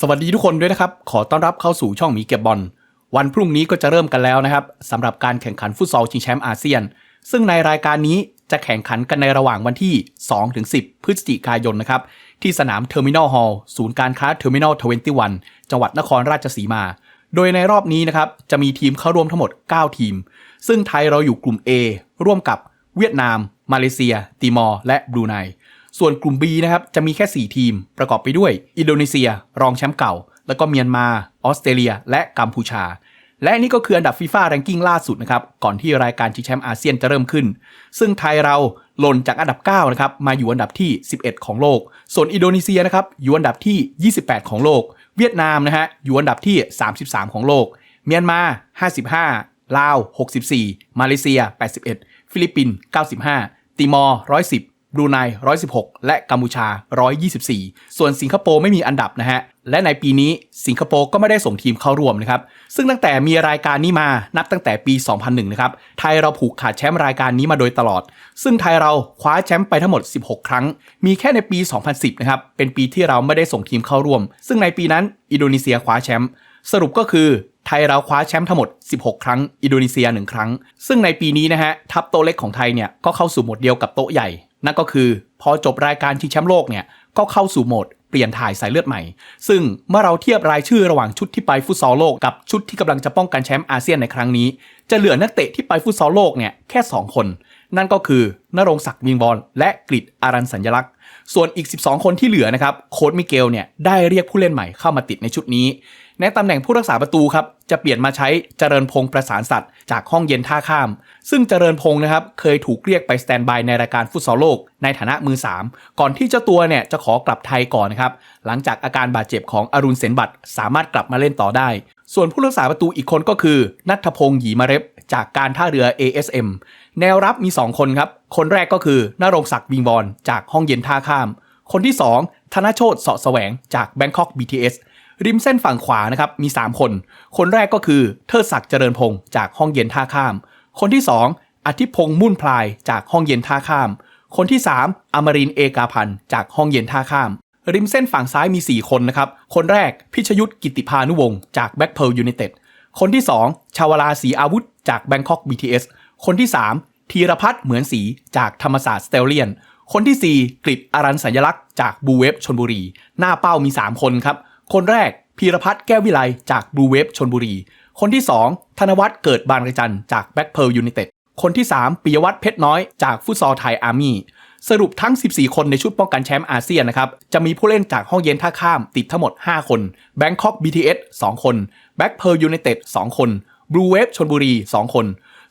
สวัสดีทุกคนด้วยนะครับ ขอต้อนรับเข้าสู่ช่องหมีเก็บบอล วันพรุ่งนี้ก็จะเริ่มกันแล้วนะครับสำหรับการแข่งขันฟุตซอลชิงแชมป์อาเซียน ซึ่งในรายการนี้จะแข่งขันกันในระหว่างวันที่ 2-10 พฤศจิกายนนะครับ ที่สนามเทอร์มินอลฮอลล์ศูนย์การค้าเทอร์มินอล21 จังหวัดนครราชสีมา โดยในรอบนี้นะครับ จะมีทีมเข้าร่วมทั้งหมด 9 ทีม ซึ่งไทยเราอยู่กลุ่ม A ร่วมกับเวียดนาม มาเลเซีย ติมอร์ และบรูไน ส่วนกลุ่ม B นะครับจะมีแค่ 4 ทีม ประกอบไปด้วย อินโดนีเซีย รองแชมป์เก่า แล้วก็เมียนมา ออสเตรเลีย และกัมพูชา และนี่ก็คืออันดับฟีฟ่าแรงกิ้งล่าสุดนะครับ ก่อนที่รายการชิงแชมป์อาเซียนจะเริ่มขึ้น ซึ่งไทยเราหล่นจากอันดับ 9 นะครับ มาอยู่อันดับที่ 11 ของโลก ส่วนอินโดนีเซียนะครับอยู่อันดับที่ 28 ของโลก เวียดนามนะฮะอยู่อันดับที่ 33 ของโลก เมียนมา 55 ลาว 64 มาเลเซีย 81 ฟิลิปปินส์ 95 ติมอร์ 110 บรูไน116 และกัมพูชา 124 ส่วนสิงคโปร์ไม่มีอันดับนะฮะ และในปีนี้สิงคโปร์ก็ไม่ได้ส่งทีมเข้าร่วมนะครับ ซึ่งตั้งแต่มีรายการนี้มานับตั้งแต่ปี 2001 นะครับ ไทยเราผูกขาดแชมป์รายการนี้มาโดยตลอด ซึ่งไทยเราคว้าแชมป์ไปทั้งหมด 16 ครั้ง มีแค่ในปี 2010 นะครับ เป็นปีที่เราไม่ได้ส่งทีมเข้าร่วม ซึ่งในปีนั้นอินโดนีเซียคว้าแชมป์ สรุปก็คือไทยเราคว้าแชมป์ทั้งหมด 16 ครั้ง อินโดนีเซีย 1 ครั้ง ซึ่งในปีนี้นะฮะ ทัพโต๊ะเล็กของไทยเนี่ย ก็เข้าสู่หมดเดียวกับโต๊ะใหญ่ นั่นก็คือพอจบรายการชิงแชมป์โลกเนี่ยก็เข้าสู่โหมดเปลี่ยนถ่ายสายเลือดใหม่ ซึ่งเมื่อเราเทียบรายชื่อระหว่างชุดที่ไปฟุตซอลโลกกับชุดที่กำลังจะป้องกันแชมป์อาเซียนในครั้งนี้ จะเหลือนักเตะที่ไปฟุตซอลโลกเนี่ยแค่ 2 คน นั่นก็คือนรงศักดิ์วิงบอลและกริดอารันสัญลักษณ์ ส่วนอีก 12 คนที่เหลือนะครับโค้ดมิเกลเนี่ยได้เรียกผู้เล่นใหม่เข้ามาติดในชุดนี้ ในตำแหน่งผู้รักษาประตูครับจะเปลี่ยนมาใช้เจริญพงษ์ประสานสัตว์จากห้องเย็นท่าข้าม ซึ่งเจริญพงษ์นะครับเคยถูกเรียกไปสแตนบายในรายการฟุตซอลโลก ในฐานะมือ 3 ก่อนที่เจ้าตัวเนี่ยจะขอกลับไทยก่อนนะครับหลังจากอาการบาดเจ็บของอรุณเสนบัตสามารถกลับมาเล่นต่อได้ ส่วนผู้รักษาประตูอีกคนก็คือนัทพงษ์หยีมาเร็บจากการท่าเรือ ASM แนวรับมี 2 คนครับคนแรกก็คือนรงศักดิ์วิงบอลจากห้องเย็นท่าข้าม คนที่ 2 ธนโชตเสาะแสวงจาก Bangkok BTS ริมเส้นฝั่งขวานะครับมี 3 คน คนแรกก็คือเทิดศักดิ์เจริญพงศ์จากห้องเย็นท่าข้าม คนที่ 2 อธิพงษ์มุ่นพลายจากห้องเย็นท่าข้าม คนที่ 3อมรินเอกาพันธ์จากห้องเย็นท่าข้าม ริมเส้นฝั่งซ้ายมี 4 คนนะครับ คนแรกพิชยุทธกิติพานุวงศ์จากแบ็กเพ a ร์ยู i นเต็ด คนที่ 2 ชาวราศีอาวุธ จาก Bangkok BTS คนที่ 3 ธีรพัฒน์เหมือนศรีจากธรรมศาสตร์สเตลเลียน คนที่ 4กริดอารันสัญลักษณ์จากบูเวฟชนบุรี หน้าเป้ามี 3 คนครับ คนแรกพีรพัฒน์แก้ววิไลจากบลูเวฟชนบุรี คนที่ 2 ธนวัฒน์เกิดบานกระจันจากแบ็กเพ a ร์ยู i นเต็ด คนที่ 3ปิยวัฒน์เพชรน้อยจากฟุตซอลไทยอาร์มี่ สรุปทั้ง 14 คนในชุดป้องกันแชมป์อาเซียนนะครับ จะมีผู้เล่นจากห้องเย็นท่าข้ามติดทั้งหมด 5 คน Bangkok BTS 2 คน Back p e a r United 2คน Blue Wave ชนบุรี 2 คน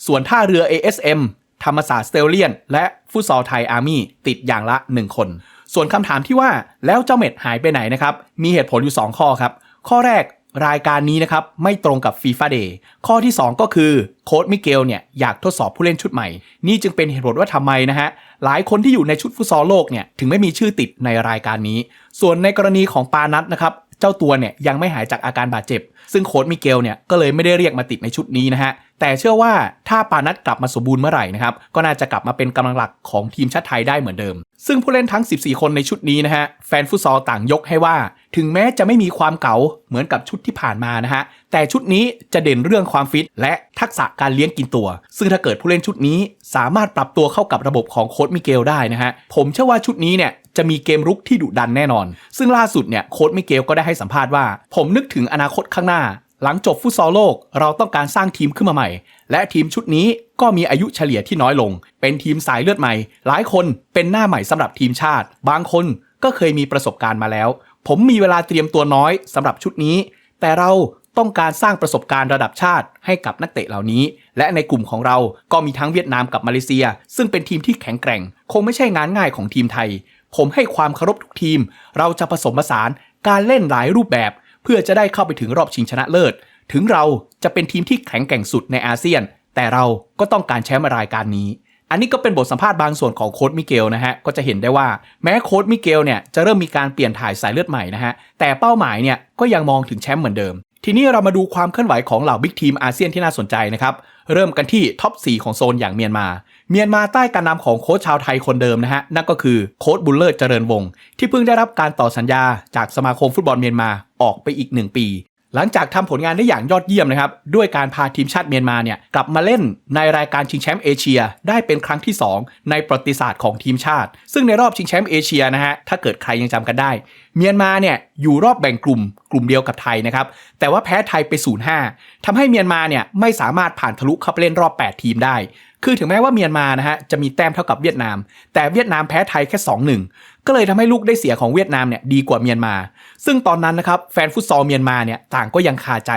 ส่วนท่าเรือ ASM ธรรมศาสตร์สเตลเลียน และฟุตซอลไทยอาร์มี่ติดอย่างละ 1 คน ส่วนคำถามที่ว่าแล้วเจ้าเม็ดหายไปไหนนะครับมีเหตุผลอยู่ 2 ข้อครับ ข้อแรกรายการนี้นะครับไม่ตรงกับ FIFA Day ข้อที่ 2 ก็คือโค้ดมิเกลเนี่ยอยากทดสอบผู้เล่นชุดใหม่ นี่จึงเป็นเหตุผลว่าทำไมนะฮะ หลายคนที่อยู่ในชุดฟุตซอลโลกเนี่ยถึงไม่มีชื่อติดในรายการนี้ ส่วนในกรณีของปานัทนะครับเจ้าตัวเนี่ยยังไม่หายจากอาการบาดเจ็บ ซึ่งโค้ดมิเกลเนี่ยก็เลยไม่ได้เรียกมาติดในชุดนี้นะฮะแต่เชื่อว่าถ้าปานัทกลับมาสมบูรณ์เมื่อไหร่นะครับก็น่าจะกลับมาเป็นกำลังหลักของทีมชาติไทยได้เหมือนเดิม ซึ่งผู้เล่นทั้ง 14 คนในชุดนี้นะฮะ แฟนฟุตซอลต่างยกให้ว่า ถึงแม้จะไม่มีความเก๋าเหมือนกับชุดที่ผ่านมานะฮะ แต่ชุดนี้จะเด่นเรื่องความฟิต และทักษะการเลี้ยงกินตัว ซึ่งถ้าเกิดผู้เล่นชุดนี้สามารถปรับตัวเข้ากับระบบของโค้ดมิเกลได้นะฮะ ผมเชื่อว่าชุดนี้เนี่ยจะมีเกมรุกที่ดุดันแน่นอน ซึ่งล่าสุดเนี่ยโค้ดมิเกลก็ได้ให้สัมภาษณ์ว่า ผมนึกถึงอนาคตข้างหน้า หลังจบฟุตซอลโลกเราต้องการสร้างทีมขึ้นมาใหม่ และทีมชุดนี้ก็มีอายุเฉลี่ยที่น้อยลง เป็นทีมสายเลือดใหม่ หลายคนเป็นหน้าใหม่สำหรับทีมชาติ บางคนก็เคยมีประสบการณ์มาแล้ว ผมมีเวลาเตรียมตัวน้อยสำหรับชุดนี้ แต่เราต้องการสร้างประสบการณ์ระดับชาติให้กับนักเตะเหล่านี้ และในกลุ่มของเราก็มีทั้งเวียดนามกับมาเลเซีย ซึ่งเป็นทีมที่แข็งแกร่ง คงไม่ใช่งานง่ายของทีมไทย ผมให้ความเคารพทุกทีม เราจะผสมผสานการเล่นหลายรูปแบบ เพื่อจะได้เข้าไปถึงรอบชิงชนะเลิศ ถึงเราจะเป็นทีมที่แข็งแกร่งสุดในอาเซียน แต่เราก็ต้องการแชมป์รายการนี้ อันนี้ก็เป็นบทสัมภาษณ์บางส่วนของโค้ดมิเกลนะฮะ ก็จะเห็นได้ว่าแม้โค้ดมิเกลเนี่ยจะเริ่มมีการเปลี่ยนถ่ายสายเลือดใหม่นะฮะ แต่เป้าหมายเนี่ยก็ยังมองถึงแชมป์เหมือนเดิม ทีนี้เรามาดูความเคลื่อนไหวของเหล่าบิ๊กทีมอาเซียนที่น่าสนใจนะครับ เริ่มกันที่ท็อป 4 ของโซนอย่างเมียนมา เมียนมาใต้การนำของโค้ชชาวไทยคนเดิมนะฮะ นั่นก็คือโค้ชบุลเลอร์เจริญวงศ์ที่เพิ่งได้รับการต่อสัญญาจากสมาคมฟุตบอลเมียนมาออกไปอีก 1 ปี หลังจากทำผลงานได้อย่างยอดเยี่ยมนะครับ ด้วยการพาทีมชาติเมียนมาเนี่ยกลับมาเล่นในรายการชิงแชมป์เอเชีย ได้เป็นครั้งที่ 2 ในประวัติศาสตร์ของทีมชาติ ซึ่งในรอบชิงแชมป์เอเชียนะฮะถ้าเกิดใครยังจำกันได้ เมียนมาเนี่ยอยู่รอบแบ่งกลุ่มกลุ่มเดียวกับไทยนะครับแต่ว่าแพ้ไทยไป0-5ทำให้เมียนมาเนี่ยไม่สามารถผ่านทะลุเข้าไปเล่นรอบ 8 ทีมได้ คือถึงแม้ว่าเมียนมานะฮะจะมีแต้มเท่ากับเวียดนาม แต่เวียดนามแพ้ไทยแค่ 2-1 ก็เลยทำให้ลูกได้เสียของเวียดนามเนี่ยดีกว่าเมียนมา ซึ่งตอนนั้นนะครับแฟนฟุตซอลเมียนมาเนี่ยต่างก็ยังคาใจ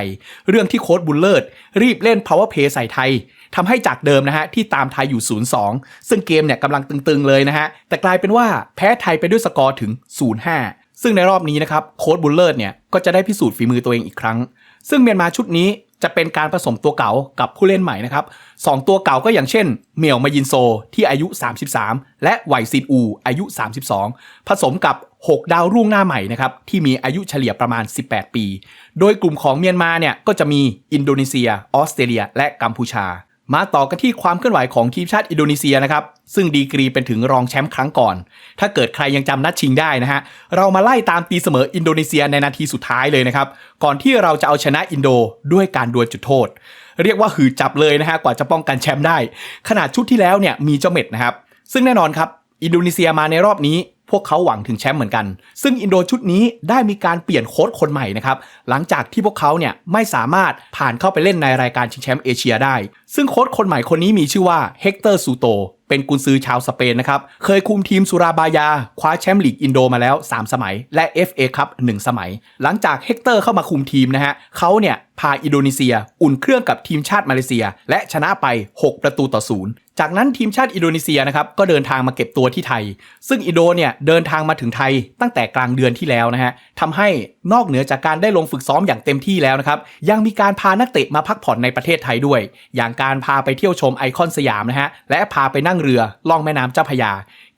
เรื่องที่โค้ชบุลเลอร์รีบเล่น power play ใส่ไทยทำให้จากเดิมนะฮะที่ตามไทยอยู่ 0-2 ซึ่งเกมเนี่ยกำลังตึงๆเลยนะฮะแต่กลายเป็นว่าแพ้ไทยไปด้วยสกอร์ถึง 0-5 ซึ่งในรอบนี้นะครับโค้ชบุลเลอร์เนี่ยก็จะได้พิสูจน์ฝีมือตัวเองอีกครั้ง ซึ่งเมียนมาชุดนี้ จะเป็นการผสมตัวเก่ากับผู้เล่นใหม่นะครับสองตัวเก่าก็อย่างเช่นเมียวมายินโซที่อายุ 33 และไวซินอู อายุ 32 ผสมกับ 6 ดาวรุ่งหน้าใหม่นะครับที่มีอายุเฉลี่ยประมาณ 18 ปี โดยกลุ่มของเมียนมาเนี่ยก็จะมีอินโดนีเซีย ออสเตรเลีย และกัมพูชา มาต่อกันที่ความเคลื่อนไหวของทีมชาติอินโดนีเซียนะครับ ซึ่งดีกรีเป็นถึงรองแชมป์ครั้งก่อน ถ้าเกิดใครยังจำนัดชิงได้นะฮะ เรามาไล่ตามตีเสมออินโดนีเซียในนาทีสุดท้ายเลยนะครับ ก่อนที่เราจะเอาชนะอินโดด้วยการดวลจุดโทษ เรียกว่าหืดจับเลยนะฮะกว่าจะป้องกันแชมป์ได้ ขนาดชุดที่แล้วเนี่ยมีเจ้าเม็ดนะครับ ซึ่งแน่นอนครับอินโดนีเซียมาในรอบนี้ พวกเขาหวังถึงแชมป์เหมือนกัน ซึ่งอินโดชุดนี้ได้มีการเปลี่ยนโค้ชคนใหม่นะครับ หลังจากที่พวกเขาเนี่ยไม่สามารถผ่านเข้าไปเล่นในรายการชิงแชมป์เอเชียได้ ซึ่งโค้ชคนใหม่คนนี้มีชื่อว่าเฮกเตอร์ซูโต เป็นกุนซือชาวสเปนนะครับ เคยคุมทีมสุราบายา คว้าแชมป์ลีกอินโดมาแล้ว 3 สมัย และ FA ครับ1สมัย หลังจากเฮกเตอร์เข้ามาคุมทีมนะฮะเขาเนี่ยพาอินโดนีเซีย อุ่นเครื่องกับทีมชาติมาเลเซีย และชนะไป 6 ประตูต่อศูนย์จากนั้นทีมชาติอินโดนีเซียนะครับก็เดินทางมาเก็บตัวที่ไทย ซึ่งอินโดเนี่ยเดินทางมาถึงไทยตั้งแต่กลางเดือนที่แล้วนะฮะทำให้นอกเหนือจากการได้ลงฝึกซ้อมอย่างเต็มที่แล้วนะครับยังมีการพานักเตะมาพักผ่อนในประเทศไทยด้วย อย่างการพาไปเที่ยวชมไอคอนสยามนะฮะและพาไปนั่งเรือล่องแม่น้ำเจ้าพยา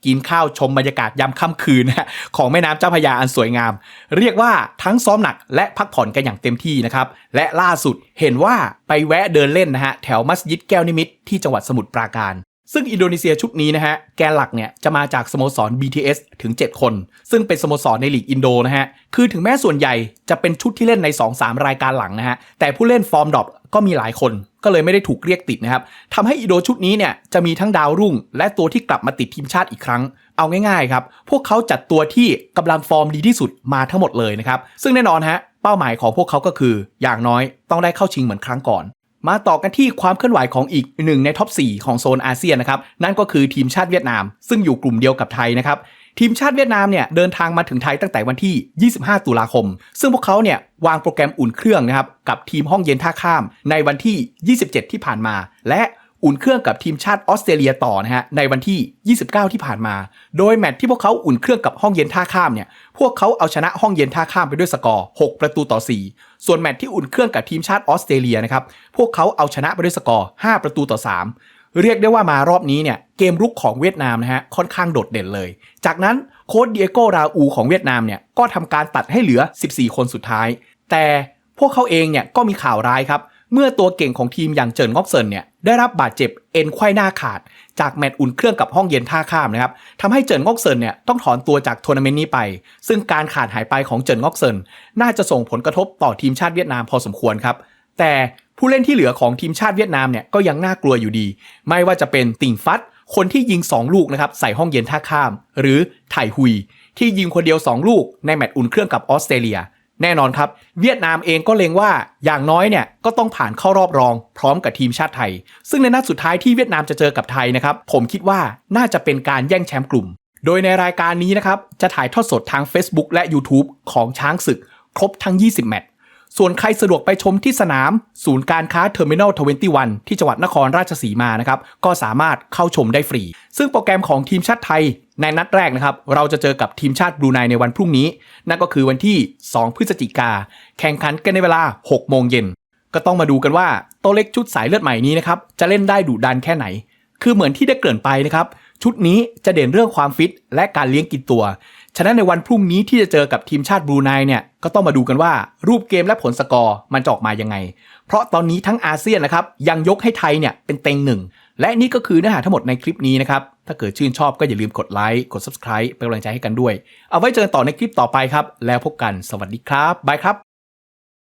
กินข้าวชมบรรยากาศยามค่ำคืนนะของแม่น้ำเจ้าพยาอันสวยงาม เรียกว่าทั้งซ้อมหนักและพักผ่อนกันอย่างเต็มที่นะครับ และล่าสุดเห็นว่าไปแวะเดินเล่นนะฮะแถวมัสยิดแก้วนิมิตที่จังหวัดสมุทรปราการซึ่งอินโดนีเซียชุดนี้นะฮะ แกนหลักเนี่ยจะมาจากสโมสร BTS ถึง 7 คน ซึ่งเป็นสโมสรในลีกอินโดนะฮะ คือถึงแม้ส่วนใหญ่จะเป็นชุดที่เล่นใน 2-3 รายการหลังนะฮะ แต่ผู้เล่นฟอร์มดรอปก็มีหลายคน ก็เลยไม่ได้ถูกเรียกติดนะครับทำให้อิโดชุดนี้เนี่ยจะมีทั้งดาวรุ่ง และตัวที่กลับมาติดทีมชาติอีกครั้ง เอาง่ายๆครับ พวกเขาจัดตัวที่กำลังฟอร์มดีที่สุดมาทั้งหมดเลยนะครับ ซึ่งแน่นอนฮะ เป้าหมายของพวกเขาก็คือ อย่างน้อยต้องได้เข้าชิงเหมือนครั้งก่อน มาต่อกันที่ความเคลื่อนไหวของอีกหนึ่งในท็อป 4 ของโซนอาเซียนนะครับ นั่นก็คือทีมชาติเวียดนาม ซึ่งอยู่กลุ่มเดียวกับไทยนะครับ ทีมชาติเวียดนามเนี่ยเดินทางมาถึงไทยตั้งแต่วันที่ 25 ตุลาคม ซึ่งพวกเขาเนี่ยวางโปรแกรมอุ่นเครื่องนะครับ กับทีมห้องเย็นท่าข้ามในวันที่ 27 ที่ผ่านมา และ อุ่นเครื่องกับทีมชาติออสเตรเลียต่อนะฮะในวันที่ 29 ที่ผ่านมา โดยแมตช์ที่พวกเขาอุ่นเครื่องกับห้องเย็นท่าข้ามเนี่ยพวกเขาเอาชนะห้องเย็นท่าข้ามไปด้วยสกอร์ 6 ประตูต่อ 4 ส่วนแมตช์ที่อุ่นเครื่องกับทีมชาติออสเตรเลียนะครับพวกเขาเอาชนะไปด้วยสกอร์ 5 ประตูต่อ 3 เรียกได้ว่ามารอบนี้เนี่ยเกมรุกของเวียดนามนะฮะค่อนข้างโดดเด่นเลย จากนั้นโค้ชเดียโกราอูของเวียดนามเนี่ยก็ทำการตัดให้เหลือ 14 คนสุดท้าย แต่พวกเขาเองเนี่ยก็มีข่าวร้ายครับ เมื่อตัวเก่งของทีมอย่างเจินงอกเซินเนี่ยได้รับบาดเจ็บเอ็นไขว้หน้าขาด จากแมตช์อุ่นเครื่องกับห้องเย็นท่าข้ามนะครับทำให้เจินงอกเซินเนี่ยต้องถอนตัวจากทัวร์นาเมนต์นี้ไป ซึ่งการขาดหายไปของเจินงอกเซินน่าจะส่งผลกระทบต่อทีมชาติเวียดนามพอสมควรครับ แต่ผู้เล่นที่เหลือของทีมชาติเวียดนามเนี่ยก็ยังน่ากลัวอยู่ดี ไม่ว่าจะเป็นติ่งฟัดคนที่ยิง 2 ลูกนะครับใส่ห้องเย็นท่าข้าม หรือไถหุย ที่ยิงคนเดียว 2 ลูกในแมตช์อุ่นเครื่องกับออสเตรเลีย แน่นอนครับ เวียดนามเองก็เลงว่าอย่างน้อยเนี่ยก็ต้องผ่านเข้ารอบรองพร้อมกับทีมชาติไทย ซึ่งในนัดสุดท้ายที่เวียดนามจะเจอกับไทยนะครับ ผมคิดว่าน่าจะเป็นการแย่งแชมป์กลุ่ม โดยในรายการนี้นะครับจะถ่ายทอดสดทาง Facebook และ YouTube ของช้างศึก ครบทั้ง 20 แมตช์ ส่วนใครสะดวกไปชมที่สนาม ศูนย์การค้าเทอร์มินอล21ที่จังหวัดนครราชสีมานะครับก็สามารถเข้าชมได้ฟรี ซึ่งโปรแกรมของทีมชาติไทยในนัดแรกนะครับ เราจะเจอกับทีมชาติบรูไนในวันพรุ่งนี้ นั่นก็คือวันที่ 2 พฤศจิกา แข่งขันกันในเวลา 6 โมงเย็น ก็ต้องมาดูกันว่าโตวเล็กชุดสายเลือดใหม่นี้นะครับจะเล่นได้ดุดันแค่ไหน คือเหมือนที่ได้เกริ่นไปนะครับชุดนี้จะเด่นเรื่องความฟิตและการเลี้ยงกินตัว ฉะนั้นในวันพรุ่งนี้ที่จะเจอกับทีมชาติบรูไนเนี่ยก็ต้องมาดูกันว่ารูปเกมและผลสกอร์มันจะออกมายังไง เพราะตอนนี้ทั้งอาเซียนนะครับยังยกให้ไทยเนี่ยเป็นเต็งหนึ่งและนี่ก็คือเนื้อหาทั้งหมดในคลิปนี้นะครับ ถ้าเกิดชื่นชอบก็อย่าลืมกดไลค์กด subscribe เป็นกำลังใจให้กันด้วย เอาไว้เจอกันต่อในคลิปต่อไปครับ แล้วพบกันสวัสดีครับบายครับ